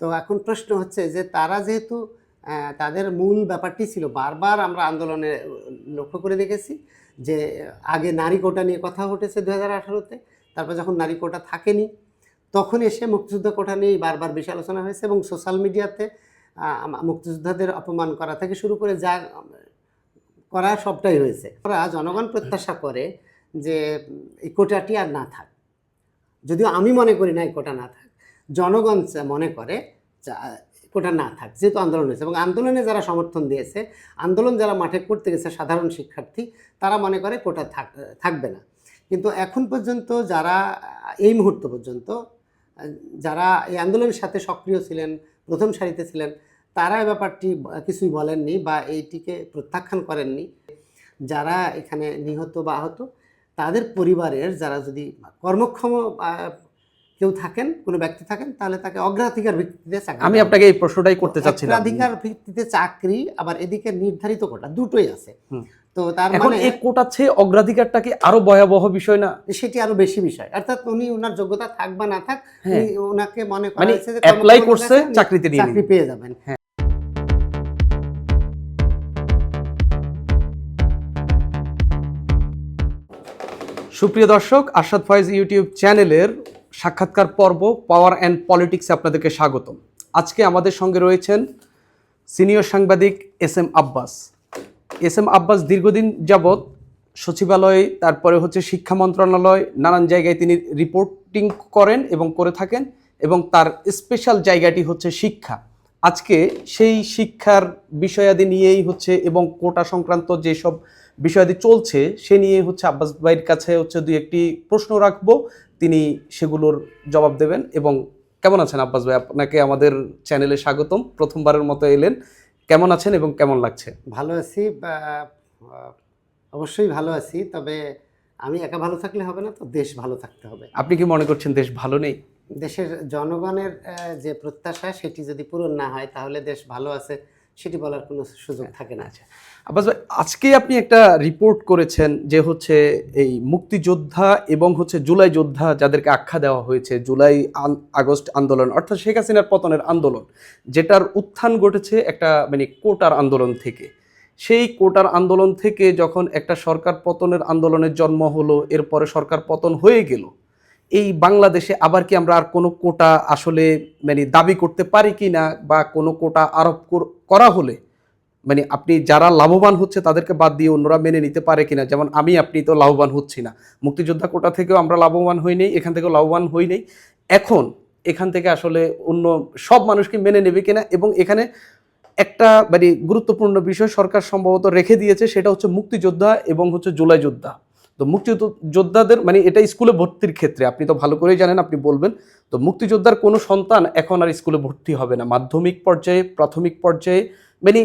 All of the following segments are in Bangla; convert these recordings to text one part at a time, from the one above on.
তো এখন প্রশ্ন হচ্ছে যে তারা যেহেতু তাদের মূল ব্যাপারটি ছিল বারবার আমরা আন্দোলনে লক্ষ্য করে দেখেছি যে আগে নারী কোটা নিয়ে কথা উঠেছে দু হাজার আঠারোতে, তারপর যখন নারী কোটা থাকেনি, তখন এসে মুক্তিযুদ্ধ কোটা নিয়েই বারবার বেশি আলোচনা হয়েছে এবং সোশ্যাল মিডিয়াতে মুক্তিযোদ্ধাদের অপমান করা থেকে শুরু করে যা করা সবটাই হয়েছে। ওরা জনগণ প্রত্যাশা করে যে এই কোটাটি আর না থাক। যদিও আমি মনে করি না এই কোটা না থাক জনগণ মনে করে কোটা না থাক, যেহেতু আন্দোলন হয়েছে এবং আন্দোলনে যারা সমর্থন দিয়েছে, আন্দোলন যারা মাঠে করতে গেছে সাধারণ শিক্ষার্থী, তারা মনে করে কোটা থাক, থাকবে না। কিন্তু এখন পর্যন্ত যারা, এই মুহূর্ত পর্যন্ত, যারা এই আন্দোলনের সাথে সক্রিয় ছিলেন, প্রথম সারিতে ছিলেন, তারা এই ব্যাপারটি কিছুই বলেননি বা এইটিকে প্রত্যাখ্যান করেননি। যারা এখানে নিহত বা আহত, তাদের পরিবারের যারা যদি কর্মক্ষম কেউ থাকেন কোনো ব্যক্তি থাকেন তাহলে তাকে অগ্রাধিকার ভিত্তিতে চাকরি আমি আপনাকে এই প্রশ্নটাই করতে চাচ্ছিলাম। অগ্রাধিকার ভিত্তিতে চাকরি আবার এদিকে নির্ধারিত কোটা দুটোই আছে। তো তার মানে এই কোটার চেয়ে অগ্রাধিকারটা কি আরও ভয়াবহ বিষয় না? সেটি আরও বেশি বিষয়। অর্থাৎ উনি ওনার যোগ্যতা থাক বা না থাক হ্যাঁ। ওনাকে মনে করা মানে হয়েছে যে অ্যাপ্লাই করছে চাকরিতে নিয়ে চাকরি পেয়ে যাবেন। হ্যাঁ। সুপ্রিয় দর্শক আশাদ ফয়েজ ইউটিউব চ্যানেলের সাক্ষাৎকার পর্ব, পাওয়ার অ্যান্ড পলিটিক্সে আপনাদেরকে স্বাগতম। আজকে আমাদের সঙ্গে রয়েছেন সিনিয়র সাংবাদিক S M Abbas. S M Abbas দীর্ঘদিন যাবৎ সচিবালয়, তারপরে হচ্ছে শিক্ষা মন্ত্রণালয়, নানান জায়গায় তিনি রিপোর্টিং করেন এবং করে থাকেন এবং তার স্পেশাল জায়গাটি হচ্ছে শিক্ষা। আজকে সেই শিক্ষার বিষয়াদি নিয়েই হচ্ছে এবং কোটা সংক্রান্ত যেসব বিষয়াদি চলছে, সে নিয়ে হচ্ছে আব্বাস ভাইয়ের কাছে হচ্ছে দুই একটি প্রশ্ন রাখব। তিনি সেগুলোর জবাব দেবেন এবং কেমন আছেন আব্বাস ভাই? আপনাকে আমাদের চ্যানেলে স্বাগতম। প্রথমবারের মতো এলেন। কেমন আছেন এবং কেমন লাগছে? ভালো আছি অবশ্যই ভালো আছি তবে আমি একা ভালো থাকলে হবে না তো দেশ ভালো থাকতে হবে। আপনি কি মনে করছেন দেশ ভালো নেই? দেশের জনগণের যে প্রত্যাশা সেটি যদি পূরণ না হয় তাহলে দেশ ভালো আছে। সেটি বলার কোনো সুযোগ থাকে না। আব্বাস ভাই আজকে আপনি একটা রিপোর্ট করেছেন যে হচ্ছে এই মুক্তিযোদ্ধা এবং হচ্ছে জুলাই যোদ্ধা যাদেরকে আখ্যা দেওয়া হয়েছে জুলাই আগস্ট আন্দোলন অর্থাৎ শেখ হাসিনার পতনের আন্দোলন যেটার উত্থান ঘটেছে একটা মানে কোটার আন্দোলন থেকে। সেই কোটার আন্দোলন থেকে যখন একটা সরকার পতনের আন্দোলনের জন্ম হলো এরপরে সরকার পতন হয়ে গেল এই বাংলাদেশে আবার কি আমরা আর কোনো কোটা আসলে মানে দাবি করতে পারি কি না বা কোনো কোটা আরোপ করা হলে? মানে আপনি যারা লাভবান হচ্ছে তাদেরকে বাদ দিয়ে অন্যরা মেনে নিতে পারে কিনা? যেমন আমি, আপনি তো লাভবান হচ্ছি না। মুক্তিযোদ্ধা কোটা থেকেও আমরা লাভবান হই নেই, এখান থেকেও লাভবান হই নেই। এখন এখান থেকে আসলে অন্য সব মানুষকে মেনে নেবে কিনা? এবং এখানে একটা মানে গুরুত্বপূর্ণ বিষয় সরকার সম্ভবত রেখে দিয়েছে, সেটা হচ্ছে মুক্তিযোদ্ধা এবং হচ্ছে জুলাই যোদ্ধা। তো মুক্তিযোদ্ধাদের মানে এটা স্কুলে ভর্তির ক্ষেত্রে আপনি তো ভালো করেই জানেন আপনি বলবেন তো মুক্তিযোদ্ধার কোনো সন্তান এখন আর স্কুলে ভর্তি হবে না। মাধ্যমিক পর্যায়ে প্রাথমিক পর্যায়ে মানে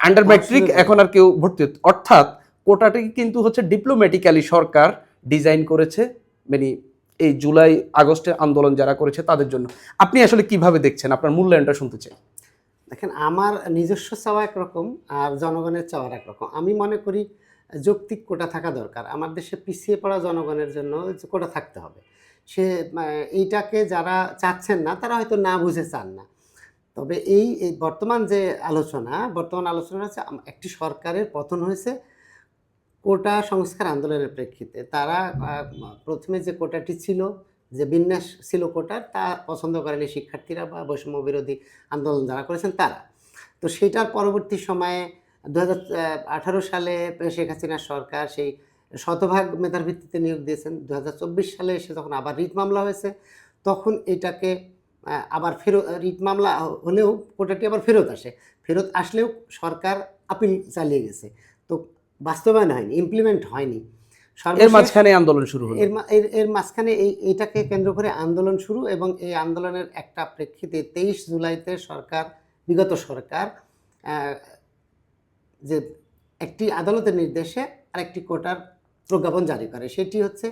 আন্ডার ম্যাট্রিক এখন আর কেউ ভর্তি অর্থাৎ কোটাটি কিন্তু হচ্ছে ডিপ্লোম্যাটিক্যালি সরকার ডিজাইন করেছে মানে এই জুলাই আগস্টের আন্দোলন যারা করেছে তাদের জন্য। আপনি আসলে কীভাবে দেখছেন? আপনার মূল্যায়নটা শুনতে চাই। দেখেন আমার নিজস্ব চাওয়া একরকম আর জনগণের চাওয়ার একরকম। আমি মনে করি যৌক্তিক কোটা থাকা দরকার। আমার দেশে পিছিয়ে পড়া জনগণের জন্য কোটা থাকতে হবে। সে এইটাকে যারা চাচ্ছেন না, তারা হয়তো না বুঝে চান না। তবে এই এই বর্তমান যে আলোচনা, বর্তমান আলোচনা হচ্ছে একটি সরকারের পতন হয়েছে কোটা সংস্কার আন্দোলনের প্রেক্ষিতে। তারা প্রথমে যে কোটাটি ছিল, যে বিন্যাস ছিল কোটার, তা পছন্দ করেনি শিক্ষার্থীরা বা বৈষম্য বিরোধী আন্দোলন যারা করেছেন তারা। তো সেটার পরবর্তী সময়ে দু আঠারো সালে শেখ হাসিনার সরকার সেই শতভাগ মেধার ভিত্তিতে নিয়োগ দিয়েছেন। দু হাজার চব্বিশ সালে এসে যখন আবার রিট মামলা হয়েছে তখন এটাকে আবার ফেরত রিট মামলা হলেও কোটাটি আবার ফেরত আসে। ফেরত আসলেও সরকার আপিল চালিয়ে গেছে। তো বাস্তবায়ন হয়নি ইমপ্লিমেন্ট হয়নি। এর মাঝখানে আন্দোলন শুরু হলো। এর এর মাঝখানে এই এইটাকে কেন্দ্র করে আন্দোলন শুরু এবং এই আন্দোলনের একটা প্রেক্ষিতে তেইশ জুলাইতে সরকার বিগত সরকার যে একটি আদালতের নির্দেশে আরেকটি কোটার প্রজ্ঞাপন জারি করে। সেটি হচ্ছে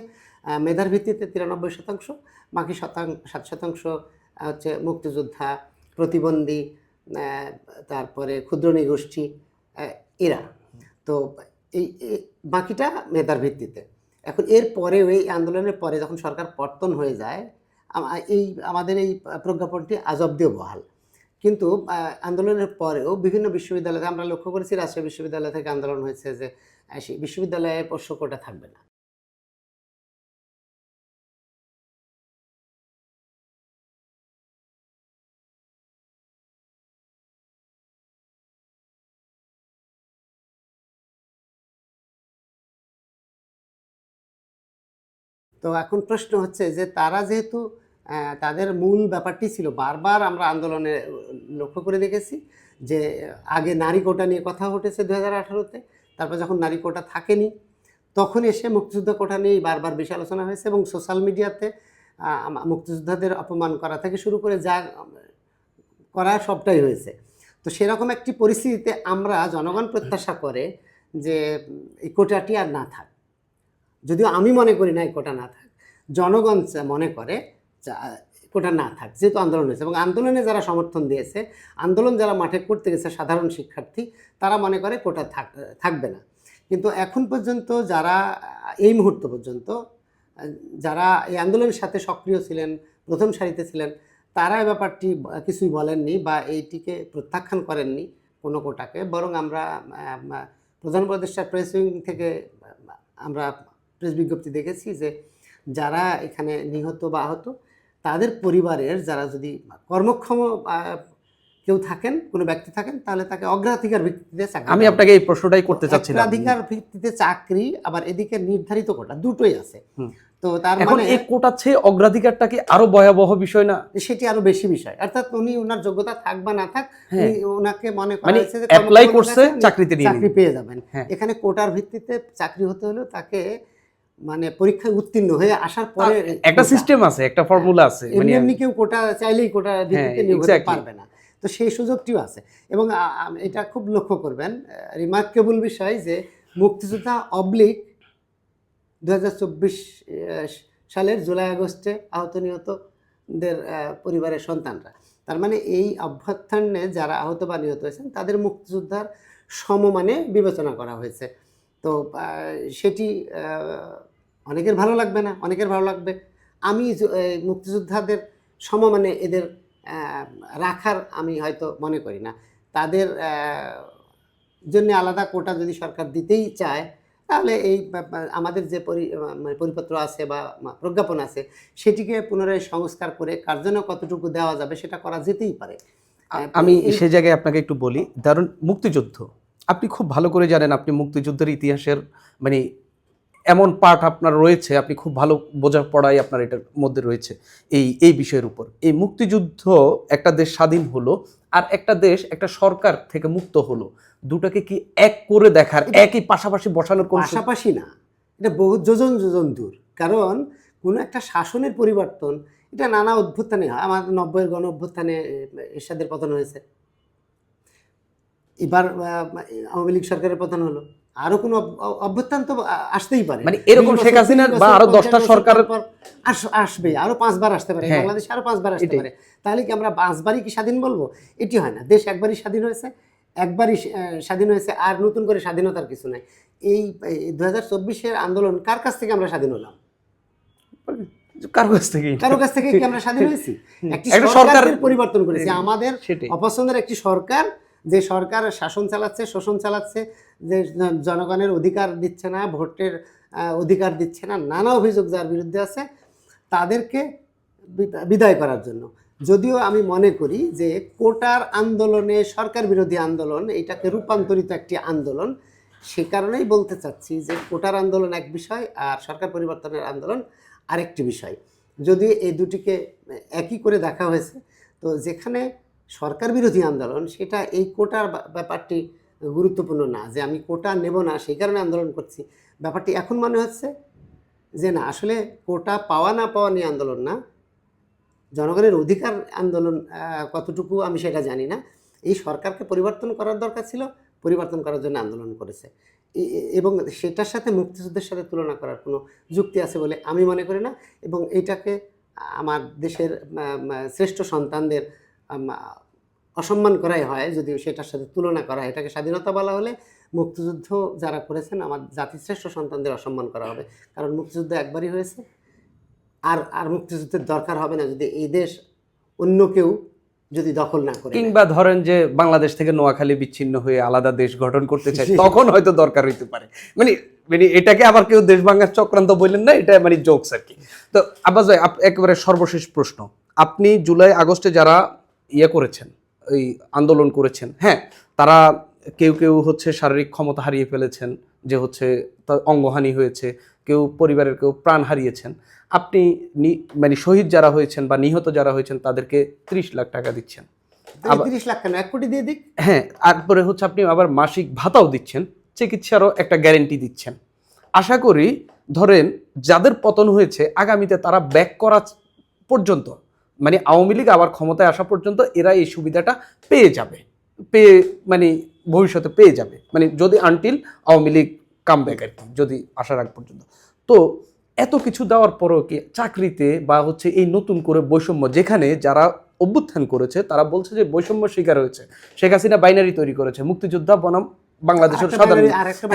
মেধার ভিত্তিতে তিরানব্বই শতাংশ, বাকি শতাংশ সাত শতাংশ হচ্ছে মুক্তিযোদ্ধা, প্রতিবন্ধী তারপরে ক্ষুদ্র নিগোষ্ঠী এরা। তো এই বাকিটা মেধার ভিত্তিতে। এখন এর পরেও এই আন্দোলনের পরে যখন সরকার পতন হয়ে যায় এই, আমাদের এই প্রজ্ঞাপনটি আজ অব্দিও বহাল। কিন্তু আন্দোলনের পরেও বিভিন্ন বিশ্ববিদ্যালয়ে আমরা লক্ষ্য করেছি রাজশাহী বিশ্ববিদ্যালয় থেকে আন্দোলন হয়েছে যে বিশ্ববিদ্যালয়ে পোষ্য থাকবে না। তো এখন প্রশ্ন হচ্ছে যে, তারা যেহেতু তাদের মূল ব্যাপারটি ছিল, বারবার আমরা আন্দোলনে লক্ষ্য করে দেখেছি যে, আগে নারী কোটা নিয়ে কথা উঠেছে দু হাজার আঠারোতে, তারপর যখন নারী কোটা থাকেনি, তখন এসে মুক্তিযুদ্ধ কোটা নিয়েই বারবার বেশি আলোচনা হয়েছে এবং সোশ্যাল মিডিয়াতে মুক্তিযোদ্ধাদের অপমান করা থেকে শুরু করে যা করা সবটাই হয়েছে। তো সেরকম একটি পরিস্থিতিতে আমরা জনগণ প্রত্যাশা করে যে, এই কোটাটি আর না থাক। যদিও আমি মনে করি না এই কোটা না থাক, জনগণ মনে করে কোটা না থাক, যেহেতু আন্দোলন হয়েছে। এবং আন্দোলনে যারা সমর্থন দিয়েছে, আন্দোলন যারা মাঠে করতে গেছে সাধারণ শিক্ষার্থী, তারা মনে করে কোটা থাক, থাকবে না। কিন্তু এখন পর্যন্ত যারা, এই মুহূর্ত পর্যন্ত, যারা এই আন্দোলনের সাথে সক্রিয় ছিলেন, প্রথম সারিতে ছিলেন, তারা এই ব্যাপারটি কিছুই বলেননি বা এইটিকে প্রত্যাখ্যান করেননি কোনো কোটাকে। বরং আমরা প্রধান উপদেষ্টা প্রেস উইং থেকে, আমরা প্রেস বিজ্ঞপ্তি দেখেছি যে যারা এখানে নিহত বা আহত তাদের পরিবারের যারা যদি কর্মক্ষম কেউ থাকেন কোনো ব্যক্তি থাকেন তাহলে তাকে অগ্রাধিকার ভিত্তিতে চাকরি আমি আপনাকে এই প্রশ্নটাই করতে চাচ্ছিলাম। অগ্রাধিকার ভিত্তিতে চাকরি আবার এদিকে নির্ধারিত কোটা দুটোই আছে। তো তার মানে এই কোটার চেয়ে অগ্রাধিকারটা কি আরও ভয়াবহ বিষয় না? সেটি আরও বেশি বিষয়। অর্থাৎ উনি ওনার যোগ্যতা থাক বা না থাক হ্যাঁ। ওনাকে মনে করা মানে হয়েছে যে অ্যাপ্লাই করছে চাকরিতে চাকরি পেয়ে যাবেন। হ্যাঁ। এখানে কোটার ভিত্তিতে চাকরি হতে হলেও তাকে মানে পরীক্ষায় উত্তীর্ণ হয়ে আসার পরে একটা সিস্টেম আছে একটা ফর্মুলা আছে মানে এমনি এমনি কেউ কোটা চাইলেই কোটা নিয়োগ হতে পারবে না। তো সেই সুযোগটিও আছে। এবং এটা খুব লক্ষ্য করবেন রিমার্কেবল বিষয় যে মুক্তিযোদ্ধা অবলিক দু হাজার চব্বিশ সালের জুলাই আগস্টে আহত নিহতদের পরিবারের সন্তানরা। তার মানে এই অভ্যুত্থানে যারা আহত বা নিহত হয়েছেন তাদের মুক্তিযোদ্ধার সমমানে বিবেচনা করা হয়েছে। তো সেটি অনেকের ভালো লাগবে না অনেকের ভালো লাগবে। আমি মুক্তিযোদ্ধাদের সমমানে এদের রাখার আমি হয়তো মনে করি না। তাদের জন্য আলাদা কোটা যদি সরকার দিতেই চায় তাহলে এই আমাদের যে পরি মানে পরিপত্র আছে বা প্রজ্ঞাপন আছে সেটিকে পুনরায় সংস্কার করে কার জন্য কতটুকু দেওয়া যাবে সেটা করা যেতেই পারে। আমি সে জায়গায় আপনাকে একটু বলি ধরুন মুক্তিযুদ্ধ। আপনি খুব ভালো করে জানেন আপনি মুক্তিযুদ্ধের ইতিহাসের মানে এমন পার্ট আপনার রয়েছে আপনি খুব ভালো বোঝাপড়াই আপনার এটার মধ্যে রয়েছে এই এই বিষয়ের উপর। এই মুক্তিযুদ্ধ একটা দেশ স্বাধীন হলো আর একটা দেশ একটা সরকার থেকে মুক্ত হলো। দুটাকে কি এক করে দেখার একই পাশাপাশি বসানোর কোন পাশাপাশি না। এটা বহু যোজন যোজন দূর। কারণ কোনো একটা শাসনের পরিবর্তন এটা নানা অভ্যুত্থানে হয়। আমার নব্বইয়ের গণ অভ্যুত্থানে এরশাদের পতন হয়েছে। এবার আওয়ামী লীগ সরকারের পতন হলো। আরও কোনো অভ- অভ- অভ্যুত্থান তো আসতেই পারে। মানে এরকম শেখ হাসিনার বা আরও দশটা বছর সরকারের- আসবে আরও পাঁচবার আসতে পারে হ্যাঁ। বাংলাদেশে আরও পাঁচবার আসতে পারে। তাহলে কি আমরা পাঁচবারই কি স্বাধীন বলব? এটি হয় না। দেশ একবারই স্বাধীন হয়েছে একবারই স্বাধীন হয়েছে আর নতুন করে স্বাধীনতার কিছু নাই। এই দু হাজার চব্বিশের আন্দোলন কার কাছ থেকে আমরা স্বাধীন হলাম? কার কাছ থেকে? কারও কাছ থেকে কি আমরা স্বাধীন হয়েছি? একটি একটা সরকার সরকার- পরিবর্তন করেছি। আমাদের অপছন্দের একটি সরকার যে সরকার শাসন চালাচ্ছে, শোষণ চালাচ্ছে, যে জনগণের অধিকার দিচ্ছে না, ভোটের অধিকার দিচ্ছে না, নানা অভিযোগ যার বিরুদ্ধে আছে, তাদেরকে বিদায় করার জন্য। যদিও আমি মনে করি যে কোটার আন্দোলনে, সরকার বিরোধী আন্দোলন, এটাকে রূপান্তরিত একটি আন্দোলন, সে কারণেই বলতে চাচ্ছি যে কোটার আন্দোলন এক বিষয় আর সরকার পরিবর্তনের আন্দোলন আরেকটি বিষয়। যদি এই দুটিকে একই করে দেখা হয়েছে, তো যেখানে সরকার বিরোধী আন্দোলন, সেটা এই কোটার ব্যাপারটি গুরুত্বপূর্ণ না, যে আমি কোটা নেব না, সেই কারণে আন্দোলন করছি। ব্যাপারটি এখন মনে হচ্ছে যে না, আসলে কোটা পাওয়া না পাওয়া নিয়ে আন্দোলন না। জনগণের অধিকার আন্দোলন কতটুকু আমি সেটা জানি না। এই সরকারকে পরিবর্তন করার দরকার ছিল, পরিবর্তন করার জন্য আন্দোলন করেছে। এবং সেটার সাথে মুক্তিযুদ্ধের সাথে তুলনা করার কোনো যুক্তি আছে বলে আমি মনে করি না। এবং এটাকে আমার দেশের শ্রেষ্ঠ সন্তানদের অসম্মান করাই হয় যদিও সেটার সাথে তুলনা করা হয়। এটাকে স্বাধীনতা বলা হলে মুক্তিযুদ্ধ যারা করেছেন আমার জাতির শ্রেষ্ঠ সন্তানদের অসম্মান করা হবে। কারণ মুক্তিযুদ্ধ একবারই হয়েছে। আর আর মুক্তিযুদ্ধের দরকার হবে না যদি এই দেশ অন্য কেউ যদি দখল না করে কিংবা ধরেন যে বাংলাদেশ থেকে নোয়াখালী বিচ্ছিন্ন হয়ে আলাদা দেশ গঠন করতে চায় তখন হয়তো দরকার হইতে পারে। মানে মানে এটাকে আবার কেউ দেশ ভাঙার চক্রান্ত বললেন না এটা মানে জোকস আর কি। তো আব্বাস ভাই একেবারে সর্বশেষ প্রশ্ন। আপনি জুলাই আগস্টে যারা ইয়ে করেছেন ওই আন্দোলন করেছেন। হ্যাঁ তারা কেউ কেউ হচ্ছে শারীরিক ক্ষমতা হারিয়ে ফেলেছেন যে হচ্ছে তার অঙ্গহানি হয়েছে কেউ পরিবারের কেউ প্রাণ হারিয়েছেন। আপনি মানে শহীদ যারা হয়েছেন বা নিহত যারা হয়েছেন তাদেরকে ত্রিশ লাখ টাকা দিচ্ছেন। এই তিরিশ লাখ কেন? এক কোটি দিয়ে দিক? হ্যাঁ তারপরে হচ্ছে আপনি আবার মাসিক ভাতাও দিচ্ছেন চিকিৎসারও একটা গ্যারেন্টি দিচ্ছেন। আশা করি ধরেন যাদের পতন হয়েছে আগামীতে তারা ব্যাক করা পর্যন্ত মানে আওয়ামী লীগ আবার ক্ষমতায় আসা পর্যন্ত এরা এই সুবিধাটা পেয়ে যাবে, পেয়ে মানে ভবিষ্যতে পেয়ে যাবে মানে যদি until Awami League come back আর কি, যদি আসার আগ পর্যন্ত। তো এত কিছু দেওয়ার পরও কি চাকরিতে বা হচ্ছে এই নতুন করে বৈষম্য যেখানে যারা অভ্যুত্থান করেছে, তারা বলছে যে বৈষম্য শিকার হয়েছে, শেখ হাসিনা বাইনারি তৈরি করেছে, মুক্তিযোদ্ধা বনাম বাংলাদেশের সাধারণ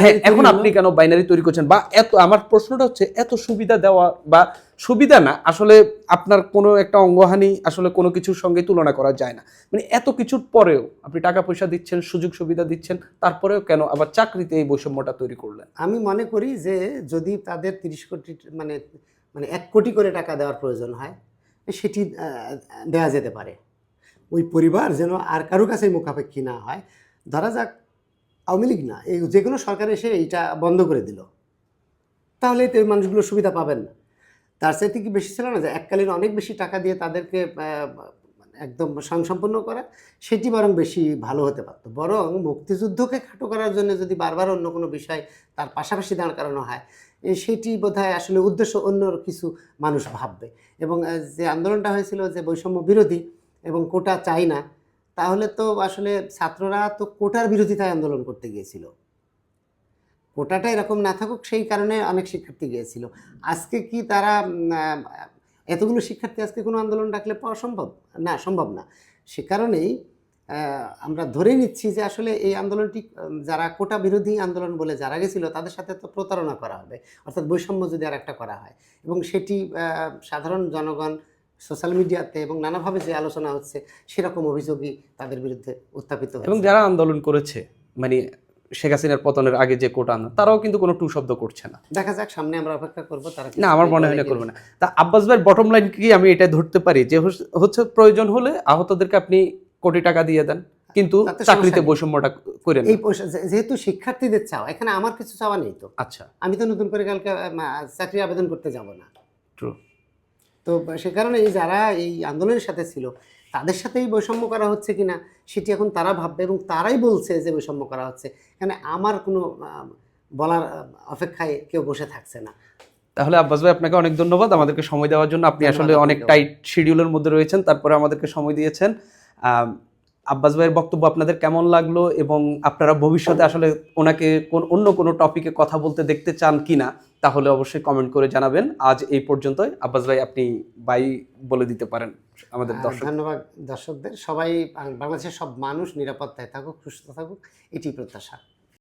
হ্যাঁ এখন আপনি কেন বাইনারি তৈরি করছেন? বা এত আমার প্রশ্নটা হচ্ছে এত সুবিধা দেওয়া বা সুবিধা না আসলে আপনার কোনো একটা অঙ্গহানি আসলে কোনো কিছুর সঙ্গে তুলনা করা যায় না। মানে এত কিছুর পরেও আপনি টাকা পয়সা দিচ্ছেন সুযোগ সুবিধা দিচ্ছেন তারপরেও কেন আবার চাকরিতে এই বৈষম্যটা তৈরি করলেন? আমি মনে করি যে যদি তাদের তিরিশ কোটি মানে মানে এক কোটি করে টাকা দেওয়ার প্রয়োজন হয় সেটি দেওয়া যেতে পারে। ওই পরিবার যেন আর কারও কাছে মুখাপেক্ষী না হয়। ধরা যাক আওয়ামী লীগ না, এই যে কোনো সরকার এসে এইটা বন্ধ করে দিল। তাহলে তো এই মানুষগুলো সুবিধা পাবেন না। তার চাইতে কি বেশি ছিল না যে এককালীন অনেক বেশি টাকা দিয়ে তাদেরকে একদম স্বয়ংসম্পন্ন করা, সেটি বরং বেশি ভালো হতে পারতো। বরং মুক্তিযুদ্ধকে খাটো করার জন্য যদি বারবার অন্য কোনো বিষয় তার পাশাপাশি দাঁড় করানো হয় সেটি বোধহয় আসলে উদ্দেশ্য অন্য কিছু মানুষ ভাববে। এবং যে আন্দোলনটা হয়েছিল যে বৈষম্য বিরোধী এবং কোটা চাই না তাহলে তো আসলে ছাত্ররা তো কোটার বিরোধিতায় আন্দোলন করতে গিয়েছিল। কোটাটা এরকম না থাকুক, সেই কারণে অনেক শিক্ষার্থী গিয়েছিল। আজকে কি তারা এতগুলো শিক্ষার্থী আজকে কোনো আন্দোলন ডাকলে পাওয়া সম্ভব? না সম্ভব না। সে কারণেই আমরা ধরে নিচ্ছি যে আসলে এই আন্দোলনটি যারা কোটা বিরোধী আন্দোলন বলে যারা গেছিল, তাদের সাথে তো প্রতারণা করা হবে। অর্থাৎ বৈষম্য যদি আর একটা করা হয়। এবং সেটি সাধারণ জনগণ সোশ্যাল মিডিয়াতে এবং নানাভাবে যে আলোচনা হচ্ছে সেরকম অভিযোগই তাদের বিরুদ্ধে উত্থাপিত এবং যারা আন্দোলন করেছে মানে শেখ হাসিনার পতনের আগে যে কোটা আন্দোলন তারাও কিন্তু কোনো টু শব্দ করছে না। দেখা যাক সামনে আমরা অপেক্ষা করব তারা না আমার মনে হয় না করবে না। তা আব্বাস ভাইয়ের বটম লাইন কি আমি এটা ধরতে পারি যে হচ্ছে প্রয়োজন হলে আহতদেরকে আপনি কোটি টাকা দিয়ে দেন কিন্তু চাকরিতে বৈষম্যটা করে এই পয়সা- যেহেতু শিক্ষার্থীদের চাওয়া এখানে আমার কিছু চাওয়া নেই তো। আচ্ছা। আমি তো নতুন করে কালকে চাকরি আবেদন করতে যাব না। ট্রু তো সে কারণে এই যারা এই আন্দোলনের সাথে ছিল তাদের সাথেই বৈষম্য করা হচ্ছে কি না সেটি এখন তারা ভাববে এবং তারাই বলছে যে বৈষম্য করা হচ্ছে। এখানে আমার কোনো বলার অপেক্ষায় কেউ বসে থাকছে না। তাহলে আব্বাস ভাই আপনাকে অনেক ধন্যবাদ। আমাদেরকে সময় দেওয়ার জন্য আপনি আসলে অনেক টাইট শিডিউলের মধ্যে রয়েছেন তারপরে আমাদেরকে সময় দিয়েছেন। আব্বাস ভাইয়ের বক্তব্য আপনাদের কেমন লাগল এবং আপনারা ভবিষ্যতে আসলে ওনাকে কোন অন্য কোনো টপিকে কথা বলতে দেখতে চান কিনা? তাহলে অবশ্যই কমেন্ট করে জানাবেন। আজ এই পর্যন্তই। আব্বাস ভাই আপনি বাই বলে দিতে পারেন আমাদের দর্শক ধন্যবাদ দর্শকদের। সবাই বাংলাদেশের সব মানুষ নিরাপত্তায় থাকুক সুস্থ থাকুক এটি প্রত্যাশা।